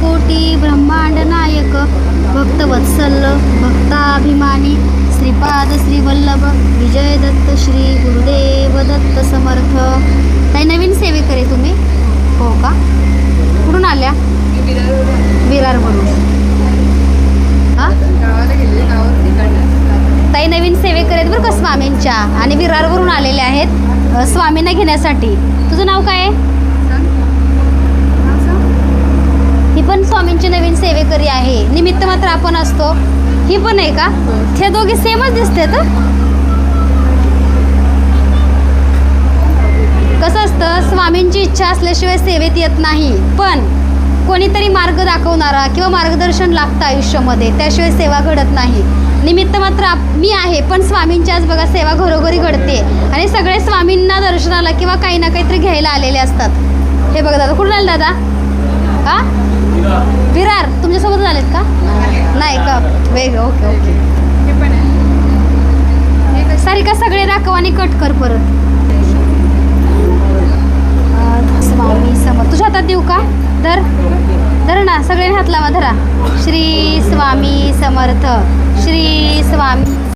कोटी ब्रह्मांड नायक भक्तवत्सल भक्ताभिमानी श्रीपाद श्रीवल्लभ विजय दत्त श्री गुरुदेव दत्त समर्थ. काही नवीन सेवे करे तुम्ही? हो का? कुठून आल्या? विरारवरून हां? ताई नवीन सेवे आहेत बरं का स्वामींच्या. आणि विरारवरून आलेल्या आहेत. स्वामींना घेण्यासाठी. तुझं नाव काय आहे ही पण स्वामींची नवीन सेवेकरी आहे. निमित्त मात्र आपण असतो. ही पण आहे का? हे दोघी सेमच दिसते तर? कसं असतं? स्वामींची इच्छा असल्याशिवाय सेवेत येत नाही. पण कोणीतरी मार्ग दाखवणारा किंवा मार्गदर्शन लागतं आयुष्यामध्ये. त्याशिवाय सेवा घडत नाही. निमित्त मात्र मी आहे पण स्वामींची आज बघा सेवा घरोघरी घडते. आणि सगळे स्वामींना दर्शनाला किंवा काही ना काहीतरी घ्यायला आलेले असतात. हे बघा दादा कुठून आलं दादा? हा विरार तुमच्यासोबत आलेत का? नाही का? वेग ओके ओके. सारिका सगळे दाखव आणि कट कर परत. स्वामी समर्थ. तुझ्या हातात देऊ का? धर. धर ना सगळ्यांनी हात लावा धरा. श्री स्वामी समर्थ. श्री स्वामी